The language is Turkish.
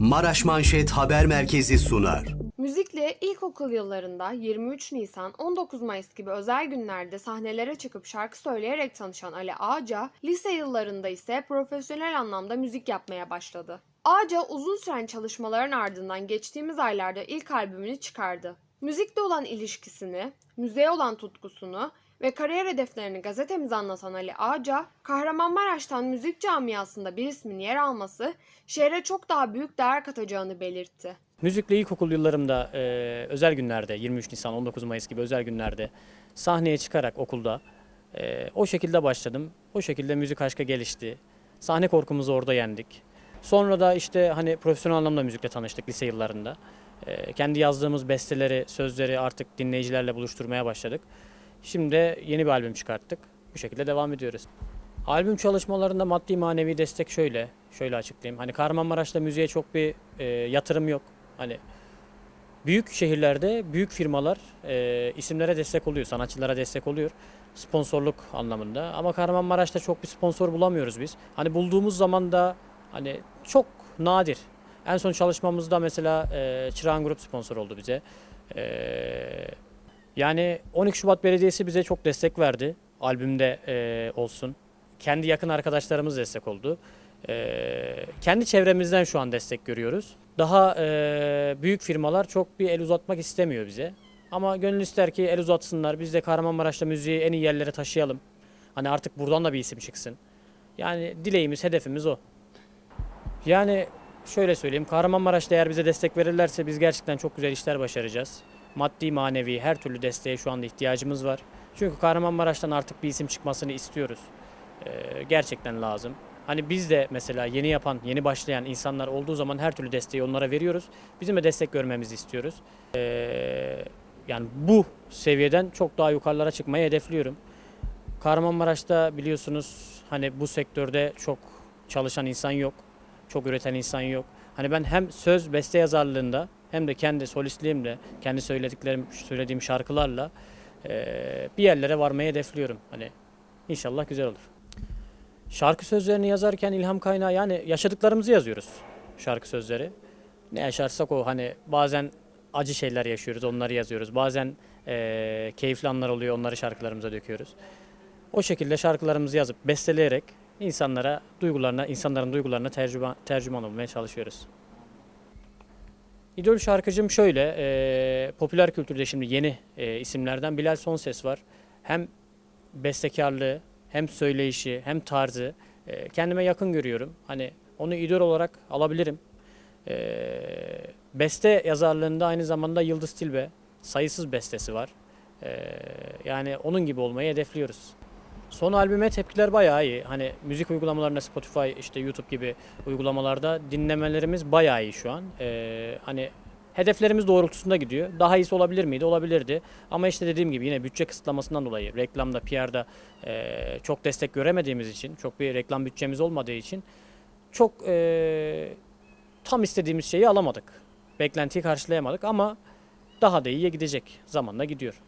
Maraş Manşet Haber Merkezi sunar. Müzikle ilkokul yıllarında 23 Nisan, 19 Mayıs gibi özel günlerde sahnelere çıkıp şarkı söyleyerek tanışan Ali Ağca, lise yıllarında ise profesyonel anlamda müzik yapmaya başladı. Ağca uzun süren çalışmaların ardından geçtiğimiz aylarda ilk albümünü çıkardı. Müzikle olan ilişkisini, müziğe olan tutkusunu ve kariyer hedeflerini gazetemize anlatan Ali Ağca, Kahramanmaraş'tan müzik camiasında bir ismin yer alması şehre çok daha büyük değer katacağını belirtti. Müzikle ilkokul yıllarımda e, özel günlerde 23 Nisan 19 Mayıs gibi özel günlerde sahneye çıkarak okulda e, o şekilde başladım. O şekilde müzik aşkı gelişti. Sahne korkumuzu orada yendik. Sonra da işte hani profesyonel anlamda müzikle tanıştık lise yıllarında. E, kendi yazdığımız besteleri, sözleri artık dinleyicilerle buluşturmaya başladık. Şimdi yeni bir albüm çıkarttık. Bu şekilde devam ediyoruz. Albüm çalışmalarında maddi manevi destek şöyle, şöyle açıklayayım. Hani Kahramanmaraş'ta müziğe çok bir e, yatırım yok. Hani büyük şehirlerde büyük firmalar e, isimlere destek oluyor, sanatçılara destek oluyor. Sponsorluk anlamında. Ama Kahramanmaraş'ta çok bir sponsor bulamıyoruz biz. Hani bulduğumuz zaman da hani çok nadir. En son çalışmamızda mesela e, Çırağan Grup sponsor oldu bize. E, yani 12 Şubat Belediyesi bize çok destek verdi. Albümde e, olsun. Kendi yakın arkadaşlarımız destek oldu. E, kendi çevremizden şu an destek görüyoruz. Daha e, büyük firmalar çok bir el uzatmak istemiyor bize. Ama gönül ister ki el uzatsınlar. Biz de Kahramanmaraş'ta müziği en iyi yerlere taşıyalım. Hani artık buradan da bir isim çıksın. Yani dileğimiz, hedefimiz o. Yani şöyle söyleyeyim. Kahramanmaraş'ta eğer bize destek verirlerse biz gerçekten çok güzel işler başaracağız. Maddi, manevi her türlü desteğe şu anda ihtiyacımız var. Çünkü Kahramanmaraş'tan artık bir isim çıkmasını istiyoruz. Ee, gerçekten lazım. Hani biz de mesela yeni yapan, yeni başlayan insanlar olduğu zaman her türlü desteği onlara veriyoruz. Bizim de destek görmemizi istiyoruz. Ee, yani bu seviyeden çok daha yukarılara çıkmayı hedefliyorum. Kahramanmaraş'ta biliyorsunuz hani bu sektörde çok çalışan insan yok. Çok üreten insan yok. Hani ben hem söz beste yazarlığında hem de kendi solistliğimle, kendi söylediklerim, söylediğim şarkılarla eee, bir yerlere varmayı hedefliyorum. Hani inşallah güzel olur. Şarkı sözlerini yazarken ilham kaynağı yani yaşadıklarımızı yazıyoruz şarkı sözleri. Ne yaşarsak o hani bazen acı şeyler yaşıyoruz onları yazıyoruz. Bazen eee, keyifli anlar oluyor onları şarkılarımıza döküyoruz. O şekilde şarkılarımızı yazıp besteleyerek insanlara duygularına, insanların duygularına tercüman, tercüman olmaya çalışıyoruz. İdol şarkıcım şöyle, e, popüler kültürde şimdi yeni e, isimlerden Bilal Sonses var. Hem bestekarlığı, hem söyleyişi, hem tarzı e, kendime yakın görüyorum. Hani onu idol olarak alabilirim. E, beste yazarlığında aynı zamanda Yıldız Tilbe sayısız bestesi var. E, yani onun gibi olmayı hedefliyoruz. Son albüme tepkiler bayağı iyi. Hani müzik uygulamalarında Spotify, işte YouTube gibi uygulamalarda dinlemelerimiz bayağı iyi şu an. Ee, hani hedeflerimiz doğrultusunda gidiyor. Daha iyisi olabilir miydi? Olabilirdi. Ama işte dediğim gibi yine bütçe kısıtlamasından dolayı reklamda, PR'da e, çok destek göremediğimiz için, çok bir reklam bütçemiz olmadığı için çok e, tam istediğimiz şeyi alamadık. Beklentiyi karşılayamadık ama daha da iyiye gidecek. Zamanla gidiyor.